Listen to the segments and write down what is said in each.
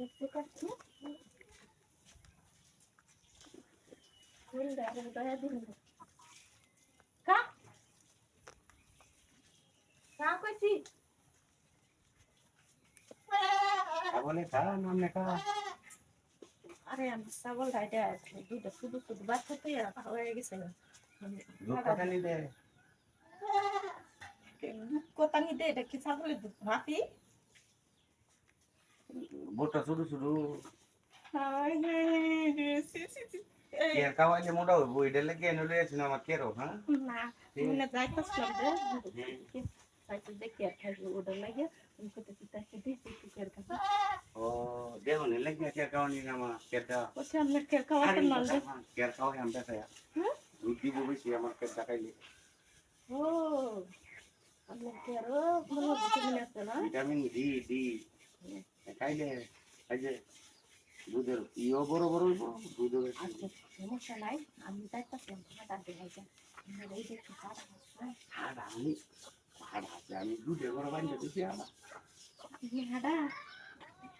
দেখতে পাচ্ছি আরে আমি ছাগল গাইতে আছে দুধ শুধু শুধু বাচ্চা তো হয়ে গেছে। দুধ কথা নিতে এটা কি ছাগলের দুধ? ভাপি বুটটা সি এই কের খাওয়াইলে মোটা হইব? এটা লেগে এনে লই আসিন আমার কেরো হ্যাঁ? না মনে যাইতাছিলাম রে সাইতে দেখি আর খাইবো ওটা লাগে কোথায় চিন্তা দিয়েছি একটু কের খাব ও দেখো নে লেগে কের খাওয়ানি না আমার কেরটা বলছি আপনার কের খাওয়াতে না রে কের খাওয়াই আমি দেখা হ্যাঁ? দুধ দিব বেশি আমার কেরটা খাইলে ও আপনার কের ও মনে ভিটামিন আছে না? Vitamin D D. খাইলে এই যে দুধের ইও বড় বড় হইব দুধ আচ্ছা সমস্যা নাই। আমি যাইতাছিলাম খাটা দেখাইতে আমার এই যে একটু খাটা আছে হাড় আমি হাড় আছে আমি দুধে বড় বান্ধে দিছি আমার আপনি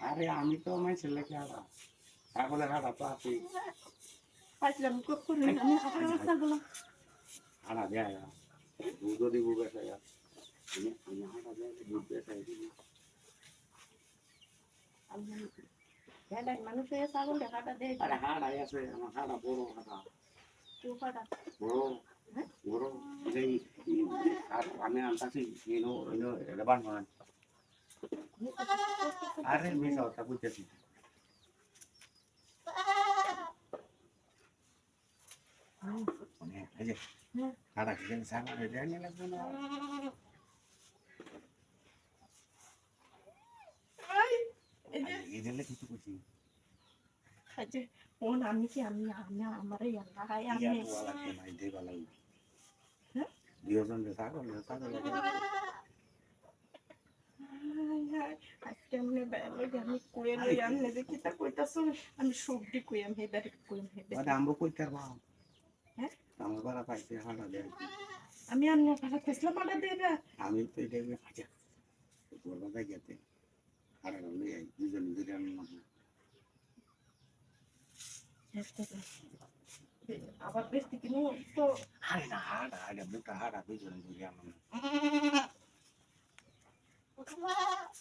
আরে আমি তো মাইছের লেগে হাড়া ছাগলের হাড়া তো আছে পাইছিলাম কখন আমি হাটা রাস্তা গুলো হাড়া দেয় দুধও দিব বেসাই আমি হাড়া দেয় দুধ বেসাই দিব। আমি হেডাই মানুষ হয়ে ছাগল দেখাটা দেয় আরে হাড়াই আছে আমার হাড়া বড় হাড়া। কেউ কাটা বড় বড় এই আর আমি আনতাছি আরে মিস ওটা বুঝতেছি। এই যে হাড়া কি জানি সামনে দেয় না লাগবে না এই দিলে কিছু করছি আচ্ছা ওন আমি কি আমি আমি আমার ইয়াল্লা লাগবে না এই ভালো হ্যাঁ? দুজন যে ছাগল ছাগল হাই হাই আজকে আমি আমি কুয়ে লই আমি দেখি তা কইতাছ আমি সবজি কুই আমি হেদার কুই আমি হেদার আমবো কই করবা হ্যাঁ? আমার বাড়া পাইছে হাড়া দেয়। আমি দেবে। তো আচ্ছা বলবা গেতে আবার বেশি কিনো তো হাড়ে না হাড়া হাড়া দুটা হাড়া দুজন দুজন আমি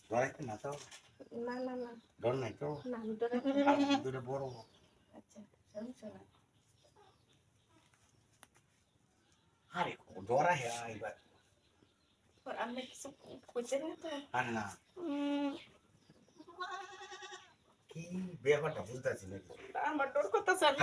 ধরাইতে না তো না না না ডর নাই তো না আমি তো হাড়া দুটো বড় আচ্ছা সমস্যা না আরে ডরা হে এবার আর আমি কিছু কইতে না তো আরে না কি ব্যাপারটা পারছি নাকি? আমার ডোর করতেছে আমি